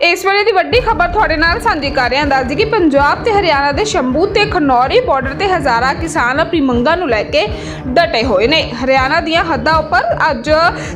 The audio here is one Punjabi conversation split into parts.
ਇਸ ਵੇਲੇ ਦੀ ਵੱਡੀ ਖਬਰ ਤੁਹਾਡੇ ਨਾਲ ਸਾਂਝੀ ਕਰ ਰਹੇ ਹਾਂ। ਦੱਸਦੀ ਕਿ ਪੰਜਾਬ ਤੇ ਹਰਿਆਣਾ ਦੇ ਸ਼ੰਭੂ ਤੇ ਖਨੌਰੀ ਬਾਰਡਰ ਤੇ ਹਜ਼ਾਰਾਂ ਕਿਸਾਨ ਆਪਣੀ ਮੰਗਾਂ ਨੂੰ ਲੈ ਕੇ ਡਟੇ ਹੋਏ ਨੇ। ਹਰਿਆਣਾ ਦੀਆਂ ਹੱਦਾਂ ਉੱਪਰ ਅੱਜ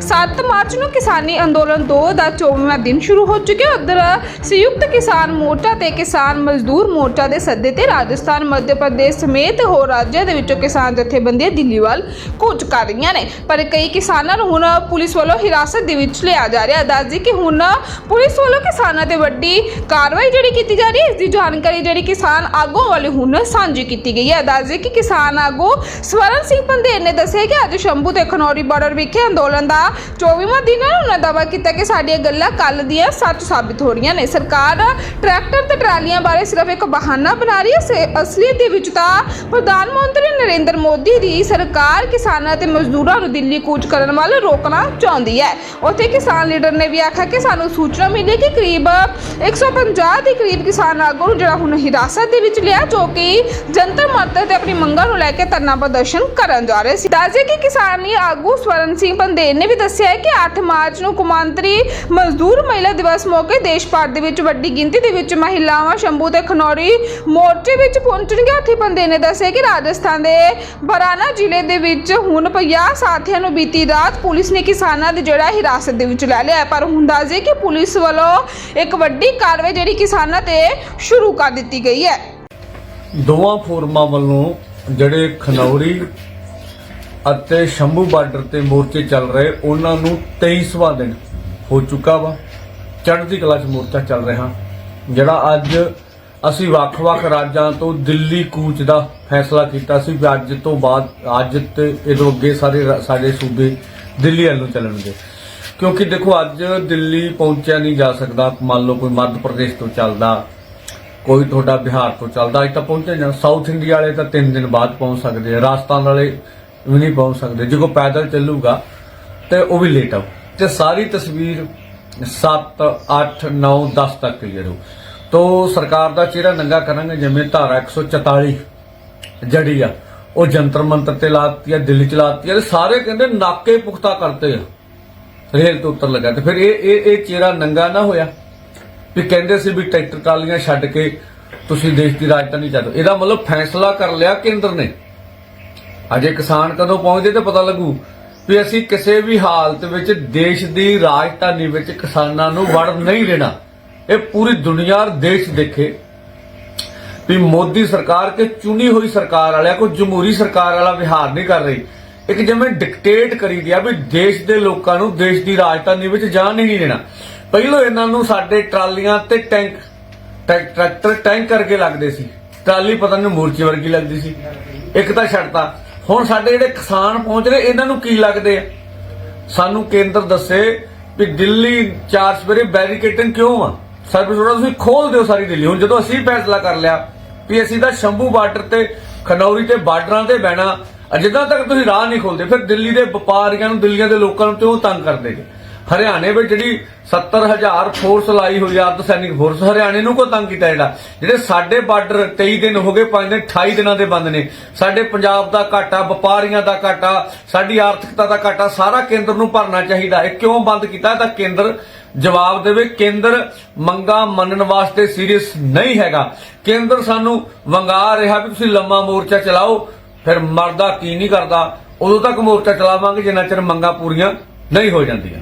7 ਮਾਰਚ ਨੂੰ ਕਿਸਾਨੀ ਅੰਦੋਲਨ 2 ਦਾ 24ਵਾਂ ਦਿਨ ਸ਼ੁਰੂ ਹੋ ਚੁੱਕਿਆ। ਉਧਰ ਸੰਯੁਕਤ ਕਿਸਾਨ ਮੋਰਚਾ ਤੇ ਕਿਸਾਨ ਮਜ਼ਦੂਰ ਮੋਰਚਾ ਦੇ ਸੱਦੇ ਤੇ ਰਾਜਸਥਾਨ, ਮੱਧ ਪ੍ਰਦੇਸ਼ ਸਮੇਤ ਹੋਰ ਰਾਜਾਂ ਦੇ ਵਿੱਚੋਂ ਕਿਸਾਨ ਜਥੇਬੰਦੀਆਂ ਦਿੱਲੀ ਵੱਲ ਕੂਚ ਕਰ ਰਹੀਆਂ ਨੇ। ਪਰ ਕਈ ਕਿਸਾਨਾਂ ਨੂੰ ਹੁਣ ਪੁਲਿਸ ਵੱਲੋਂ ਹਿਰਾਸਤ ਦੇ ਵਿੱਚ ਲਿਆ ਜਾ ਰਿਹਾ। ਹੈ ਦੱਸਦੀ ਕਿ ਹੁਣ ਪੁਲਿਸ ਵੱਲੋਂ ਕਿਸਾਨ ਤੇ ਵੱਡੀ ਕਾਰਵਾਈ ਜਿਹੜੀ ਕੀਤੀ ਜਾ ਰਹੀ ਹੈ, ਇਸ ਦੀ ਜਾਣਕਾਰੀ ਜਿਹੜੀ ਕਿਸਾਨ ਆਗੂ ਵੱਲੋਂ ਹੁਣ ਸਾਂਝੀ ਕੀਤੀ ਗਈ ਹੈ। ਦੱਸਦੀ ਕਿ ਕਿਸਾਨ ਆਗੂ ਸਵਰਨ ਸਿੰਘ ਪੰਦੇਰ ਨੇ ਦੱਸਿਆ ਕਿ ਅੱਜ ਸ਼ੰਭੂ ਤੇ ਖਨੌਰੀ ਬਾਰਡਰ ਵਿਖੇ ਅੰਦੋਲਨ ਦਾ 24ਵਾਂ ਦਿਨ ਹੈ। ਉਹਨਾਂ ਦਾਅਵਾ ਕੀਤਾ ਕਿ ਸਾਡੀਆਂ ਗੱਲਾਂ ਕੱਲ ਦੀਆਂ ਸੱਚ ਸਾਬਿਤ ਹੋ ਰਹੀਆਂ ਨੇ। ਸਰਕਾਰ ਟਰੈਕਟਰ ਤੇ ਟਰਾਲੀਆਂ ਬਾਰੇ ਸਿਰਫ ਇੱਕ ਬਹਾਨਾ ਬਣਾ ਰਹੀ ਹੈ। ਅਸਲੀਅਤ ਦੇ ਵਿੱਚ ਤਾਂ ਪ੍ਰਧਾਨ ਮੰਤਰੀ ਨਰਿੰਦਰ ਮੋਦੀ ਦੀ ਸਰਕਾਰ ਕਿਸਾਨਾਂ ਤੇ ਮਜ਼ਦੂਰਾਂ ਨੂੰ ਦਿੱਲੀ ਕੂਚ ਕਰਨ ਵੱਲ ਰੋਕਣਾ ਚਾਹੁੰਦੀ ਹੈ। ਉੱਥੇ ਕਿਸਾਨ ਲੀਡਰ ਨੇ ਵੀ ਆਖਿਆ ਕਿ ਸਾਨੂੰ ਸੂਚਨਾ ਮਿਲੀ ਕਿ ਕਰੀਬ 150 ਦੇ ਕਰੀਬ ਕਿਸਾਨ ਆਗੂ ਨੂੰ ਜਿਹੜਾ ਹੁਣ ਹਿਰਾਸਤ ਦੇ ਵਿੱਚ ਲਿਆ, ਜੋ ਕਿ ਜੰਤਰ ਮੰਤਰ ਤੇ ਆਪਣੀ ਮੰਗਾਂ ਨੂੰ ਲੈ ਕੇ ਧਰਨਾ ਪ੍ਰਦਰਸ਼ਨ ਕਰਨ ਜਾ ਰਹੇ ਸੀ। ਦੱਸਦੇ ਕਿ ਕਿਸਾਨੀ ਆਗੂ ਸਵਰਨ ਸਿੰਘ ਪੰਦੇਰ ਨੇ ਵੀ ਦੱਸਿਆ ਹੈ ਕਿ 8 ਮਾਰਚ ਨੂੰ ਕੁਮਾਂਤਰੀ ਮਜ਼ਦੂਰ ਮਹਿਲਾ ਦਿਵਸ ਮੌਕੇ ਦੇਸ਼ ਭਰ ਦੇ ਵਿੱਚ ਵੱਡੀ ਗਿਣਤੀ ਦੇ ਵਿੱਚ ਮਹਿਲਾਵਾਂ ਸ਼ੰਭੂ ਤੇ ਖਨੌਰੀ ਮੋਰਚੇ ਵਿੱਚ ਪਹੁੰਚਣਗੀਆਂ। ਉੱਥੇ ਪੰਦੇ ਨੇ ਦੱਸਿਆ ਕਿ ਰਾਜਸਥਾਨ ਦੇ ਬਰਾਨਾ ਜ਼ਿਲ੍ਹੇ ਦੇ ਵਿੱਚ ਹੁਣ 50 ਸਾਥੀਆਂ ਨੂੰ ਬੀਤੀ ਰਾਤ ਪੁਲਿਸ ਨੇ ਕਿਸਾਨਾਂ ਦੀ ਜਿਹੜਾ ਹਿਰਾਸਤ ਦੇ ਵਿੱਚ ਲੈ ਲਿਆ ਪਰ ਹੁਣ ਦੱਸਦੇ ਕਿ ਪੁਲਿਸ ਵੱਲੋਂ ਇੱਕ ਵੱਡੀ ਕਾਰਵਾਈ ਜਿਹੜੀ ਕਿਸਾਨਾਂ ਤੇ ਸ਼ੁਰੂ ਕਰ ਦਿੱਤੀ ਗਈ ਹੈ। ਦੋਵਾਂ ਫੋਰਮਾਂ ਵੱਲੋਂ ਜਿਹੜੇ ਖਨੌਰੀ ਅਤੇ ਸ਼ੰਭੂ ਬਾਰਡਰ ਤੇ ਮੋਰਚੇ ਚੱਲ ਰਹੇ, ਉਹਨਾਂ ਨੂੰ 23ਵਾਂ ਦਿਨ ਹੋ ਚੁੱਕਾ ਵਾ। ਚੜ੍ਹਦੀ ਕਲਾ 'ਚ ਮੋਰਚਾ ਚੱਲ ਰਿਹਾ। ਜਿਹੜਾ ਅੱਜ ਅਸੀਂ ਵੱਖ-ਵੱਖ ਰਾਜਾਂ ਤੋਂ ਦਿੱਲੀ ਕੂਚ ਦਾ ਫੈਸਲਾ ਕੀਤਾ ਸੀ ਵੀ ਅੱਜ ਤੋਂ ਬਾਅਦ, ਅੱਜ ਤੇ ਇਹਦੋਂ ਅੱਗੇ ਸਾਰੇ ਸਾਡੇ ਸੂਬੇ ਦਿੱਲੀ ਵੱਲੋਂ ਚੱਲਣਗੇ। ਕਿਉਂਕਿ ਦੇਖੋ ਅੱਜ ਦਿੱਲੀ ਪਹੁੰਚਿਆ ਨਹੀਂ ਜਾ ਸਕਦਾ। ਮੰਨ ਲਓ ਕੋਈ ਮੱਧ ਪ੍ਰਦੇਸ਼ ਤੋਂ ਚੱਲਦਾ, ਕੋਈ ਤੁਹਾਡਾ ਬਿਹਾਰ ਤੋਂ ਚੱਲਦਾ, ਅੱਜ ਤਾਂ ਪਹੁੰਚੇ ਜਾਂ ਸਾਊਥ ਇੰਡੀਆ ਵਾਲੇ ਤਾਂ 3 ਦਿਨ ਬਾਅਦ ਪਹੁੰਚ ਸਕਦੇ ਆ। ਰਾਜਸਥਾਨ ਵਾਲੇ ਵੀ ਨਹੀਂ ਪਹੁੰਚ ਸਕਦੇ। ਜੇ ਕੋਈ ਪੈਦਲ ਚੱਲੂਗਾ, ਤੇ ਉਹ ਵੀ ਲੇਟ ਆਉ ਤੇ ਸਾਰੀ ਤਸਵੀਰ 7 8 9 10 ਤੱਕ ਕਲੀਅਰ ਹੋ ਤੋ ਸਰਕਾਰ ਦਾ ਚਿਹਰਾ ਨੰਗਾ ਕਰਾਂਗੇ, ਜਿਵੇਂ ਧਾਰਾ 144 ਜੜੀ ਆ, ਉਹ ਜੰਤਰ ਮੰਤਰ ਤੇ ਲਾਤੀ ਆ, ਦਿੱਲੀ ਚ ਲਾਤੀ ਆ ਸਾਰੇ ਕਹਿੰਦੇ ਨਾਕੇ ਪੁਖਤਾ ਕਰਤੇ ਆ। ਰੇਲ ਤੋਂ ਉੱਤਰ ਲੱਗਾ ਤੇ ਫਿਰ ਇਹ ਇਹ ਇਹ ਚਿਹਰਾ ਨੰਗਾ ਨਾ ਹੋਇਆ ਵੀ ਕਹਿੰਦੇ ਸੀ ਵੀ ਟਰੈਕਟਰ ਟਰਾਲੀਆਂ ਛੱਡ ਕੇ ਤੁਸੀਂ ਦੇਸ਼ ਦੀ ਰਾਜਧਾਨੀ ਚੱਲੋ ਇਹਦਾ ਮਤਲਬ ਫੈਸਲਾ ਕਰ ਲਿਆ ਕੇਂਦਰ ਨੇ। ਅਜੇ ਕਿਸਾਨ ਕਦੋਂ ਪਹੁੰਚਦੇ ਤੇ ਪਤਾ ਲੱਗੂ ਵੀ ਅਸੀਂ ਕਿਸੇ ਵੀ ਹਾਲਤ ਵਿੱਚ ਦੇਸ਼ ਦੀ ਰਾਜਧਾਨੀ ਵਿੱਚ ਕਿਸਾਨਾਂ ਨੂੰ ਵੜ ਨਹੀਂ ਦੇਣਾ। ਇਹ ਪੂਰੀ ਦੁਨੀਆ ਦੇਸ਼ ਦੇਖੇ ਵੀ ਮੋਦੀ ਸਰਕਾਰ ਕੇ ਚੁਣੀ ਹੋਈ ਸਰਕਾਰ ਵਾਲਿਆ ਕੋਈ ਜਮਹੂਰੀ ਸਰਕਾਰ ਵਾਲਾ ਵਿਹਾਰ ਨਹੀਂ ਕਰ ਰਹੀ। ਇੱਕ ਜਿਵੇਂ ਡਿਕਟੇਟ ਕਰੀ ਗਿਆ ਵੀ ਦੇਸ਼ ਦੇ ਲੋਕਾਂ ਨੂੰ, ਦੇਸ਼ ਦੀ ਰਾਜਧਾਨੀ ਵਿੱਚ ਜਾਣ ਨਹੀਂ ਦੇਣਾ। ਪਹਿਲੋਂ ਇਹਨਾਂ ਨੂੰ ਸਾਡੇ ਟਰਾਲੀਆਂ ਤੇ ਟੈਂਕ ਟਰੈਕਟਰ ਟੈਂਕ ਕਰਕੇ ਲੱਗਦੇ ਸੀ। ਟਰਾਲੀ ਪਤਾ ਨਹੀਂ ਮੂਰਚੇ ਵਰਗੀ ਲੱਗਦੀ ਸੀ। ਇੱਕ ਤਾਂ ਛੱਡਤਾ ਹੁਣ ਸਾਡੇ ਜਿਹੜੇ ਕਿਸਾਨ ਪਹੁੰਚ ਰਹੇ, ਇਹਨਾਂ ਨੂੰ ਕੀ ਲੱਗਦੇ ਆ? ਸਾਨੂੰ ਕੇਂਦਰ ਦੱਸੇ ਵੀ ਦਿੱਲੀ ਚਾਰ ਸਵੇਰੇ ਬੈਰੀਕੇਟਿੰਗ ਕਿਉਂ ਆ? ਸਰਵਿਸ ਰੋਡ ਤੁਸੀਂ ਖੋਲ ਦਿਓ ਸਾਰੀ ਦਿੱਲੀ। ਹੁਣ ਜਦੋਂ ਅਸੀਂ ਫੈਸਲਾ ਕਰ ਲਿਆ ਵੀ ਅਸੀਂ ਤਾਂ ਸ਼ੰਭੂ ਬਾਰਡਰ ਤੇ, ਖਨੌਰੀ ਤੇ ਬਾਰਡਰਾਂ ਤੇ ਬਹਿਣਾ ਜਿੱਦਾਂ ਤੱਕ ਤੁਸੀਂ ਰਾਹ ਨਹੀਂ ਖੋਲਦੇ, ਫਿਰ ਦਿੱਲੀ ਦੇ ਵਪਾਰੀਆਂ ਨੂੰ, ਦਿੱਲੀਆਂ ਦੇ ਲੋਕਾਂ ਨੂੰ ਕਿਉਂ ਤੰਗ ਕਰਦੇ ਜੀ? ਹਰਿਆਣੇ ਵਿੱਚ ਜਿਹੜੀ 70000 ਫੋਰਸ ਲਾਈ ਹੋਈ ਆ ਅਰਧ ਸੈਨਿਕ ਫੋਰਸ ਹਰਿਆਣੇ ਨੂੰ ਕੋ ਤੰਗ ਕੀਤਾ ਜਿਹੜਾ? ਜਿਹੜੇ ਸਾਡੇ ਬਾਰਡਰ 23 ਦਿਨ ਹੋ ਗਏ 5 ਦਿਨ 28 ਦਿਨਾਂ ਦੇ ਬੰਦ ਨੇ। ਸਾਡੇ ਪੰਜਾਬ ਦਾ ਘਾਟਾ, ਵਪਾਰੀਆਂ ਦਾ ਘਾਟਾ, ਸਾਡੀ ਆਰਥਿਕਤਾ ਦਾ ਘਾਟਾ, ਸਾਰਾ ਕੇਂਦਰ ਨੂੰ ਭਰਨਾ ਚਾਹੀਦਾ। ਇਹ ਕਿਉਂ ਬੰਦ ਕੀਤਾ? ਤਾਂ ਕੇਂਦਰ ਜਵਾਬ ਦੇਵੇ, ਕੇਂਦਰ ਮੰਗਾ ਮੰਨਣ ਵਾਸਤੇ ਸੀਰੀਅਸ ਨਹੀਂ ਹੈਗਾ। ਕੇਂਦਰ ਸਾਨੂੰ ਵੰਗਾ ਰਿਹਾ ਵੀ ਤੁਸੀਂ ਲੰਮਾ ਮੋਰਚਾ ਚਲਾਓ ਫਿਰ ਮਰਦਾ ਕੀ ਨਹੀਂ ਕਰਦਾ, ਉਦੋਂ ਤੱਕ ਮੋਰਚਾ ਚਲਾਵਾਂਗੇ, ਜਿੰਨਾ ਚਿਰ ਮੰਗਾਂ ਪੂਰੀਆਂ ਨਹੀਂ ਹੋ ਜਾਂਦੀਆਂ।